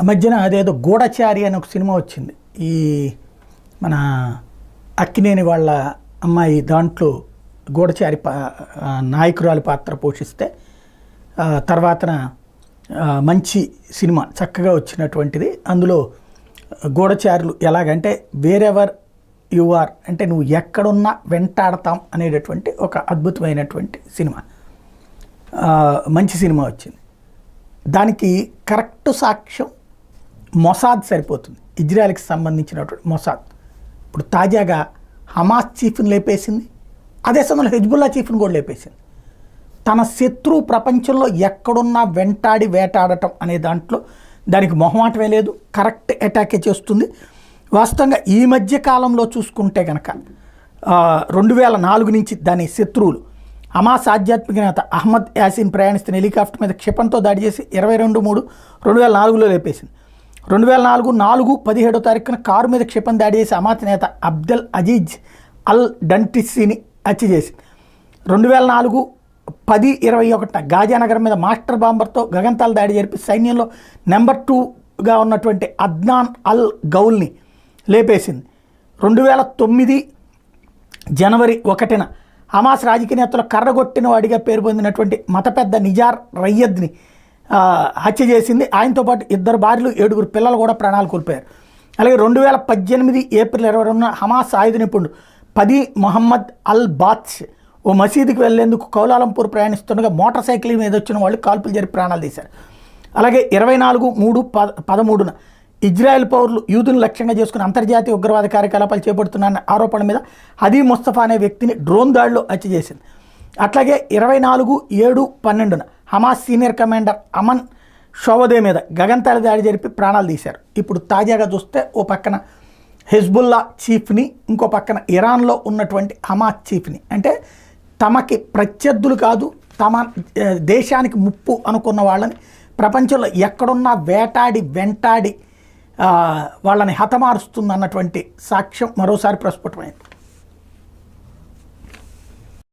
ఆ మధ్యన అదేదో గూఢచారి అని ఒక సినిమా వచ్చింది. ఈ మన అక్కినేని వాళ్ళ అమ్మాయి దాంట్లో గూఢచారి పా నాయకురాలి పాత్ర పోషిస్తే తర్వాతన మంచి సినిమా చక్కగా వచ్చినటువంటిది. అందులో గూఢచారులు ఎలాగంటే వేరెవర్ యు ఆర్ అంటే నువ్వు ఎక్కడున్నా వెంటాడతాం అనేటటువంటి ఒక అద్భుతమైనటువంటి సినిమా. మంచి సినిమా వచ్చింది. దానికి కరెక్ట్ సాక్ష్యం మొసాద్ సరిపోతుంది. ఇజ్రాయెల్కి సంబంధించినటువంటి మొసాద్. ఇప్పుడు తాజాగా హమాస్ చీఫ్ని లేపేసింది. అదే సమయంలో హెజ్బుల్లా చీఫ్ని కూడా లేపేసింది. తన శత్రువు ప్రపంచంలో ఎక్కడున్నా వెంటాడి వేటాడటం అనే దాంట్లో దానికి మొహమాటమే లేదు. కరెక్ట్ అటాకే చేస్తుంది. వాస్తవంగా ఈ మధ్య కాలంలో చూసుకుంటే కనుక రెండు వేల నాలుగు నుంచి దాని శత్రువులు హమాస్ ఆధ్యాత్మిక నేత అహ్మద్ యాసిన్ ప్రయాణిస్తున్న హెలికాప్టర్ మీద క్షిపణితో దాడి చేసి ఇరవై రెండు మూడు రెండు వేల నాలుగులో లేపేసింది. రెండు వేల నాలుగు నాలుగు పదిహేడో తారీఖున కారు మీద క్షిపం దాడి చేసి హమాస్ నేత అబ్దల్ అజీజ్ అల్ డంటిస్సీని హత్య చేసి రెండు వేల నాలుగు పది ఇరవై ఒకటిన గాజానగర్ మీద మాస్టర్ బాంబర్తో గగంతాల దాడి జరిపి సైన్యంలో నెంబర్ టూగా ఉన్నటువంటి అద్నాన్ అల్ గౌల్ని లేపేసింది. రెండు వేల తొమ్మిది జనవరి ఒకటిన హమాస్ రాజకీయ నేతలు కర్రగొట్టిన వాడిగా పేరు పొందినటువంటి మత పెద్ద నిజార్ రయ్యద్ని హత్య చేసింది. ఆయనతో పాటు ఇద్దరు భార్యలు ఏడుగురు పిల్లలు కూడా ప్రాణాలు కోల్పోయారు. అలాగే రెండు వేల పద్దెనిమిది ఏప్రిల్ ఇరవై రెండున హమాస్ ఆయుధ నిపుణుడు పది మొహమ్మద్ అల్ బాత్స్ ఓ మసీదుకి వెళ్ళేందుకు కౌలాలంపూర్ ప్రయాణిస్తుండగా మోటార్ సైకిల్ మీద వచ్చిన వాళ్ళు కాల్పులు జరిపి ప్రాణాలు తీశారు. అలాగే ఇరవై నాలుగు మూడు పద పదమూడున ఇజ్రాయెల్ పౌరులు యూదును లక్ష్యంగా చేసుకుని అంతర్జాతీయ ఉగ్రవాద కార్యకలాపాలు చేపడుతున్నారన్న ఆరోపణ మీద హదీ ముస్తఫా అనే వ్యక్తిని డ్రోన్ దాడిలో హత్య చేసింది. అట్లాగే ఇరవై నాలుగు ఏడు పన్నెండున హమాస్ సీనియర్ కమాండర్ అమన్ షోవదే మీద గగంతాల దాడి జరిపి ప్రాణాలు తీశారు. ఇప్పుడు తాజాగా చూస్తే ఓ పక్కన హెజ్బుల్లా చీఫ్ని ఇంకో పక్కన ఇరాన్లో ఉన్నటువంటి హమాస్ చీఫ్ని. అంటే తమకి ప్రత్యర్థులు కాదు తమ దేశానికి ముప్పు అనుకున్న వాళ్ళని ప్రపంచంలో ఎక్కడున్నా వేటాడి వెంటాడి వాళ్ళని హతమారుస్తుంది అన్నటువంటి సాక్ష్యం మరోసారి ప్రస్ఫుటమైంది.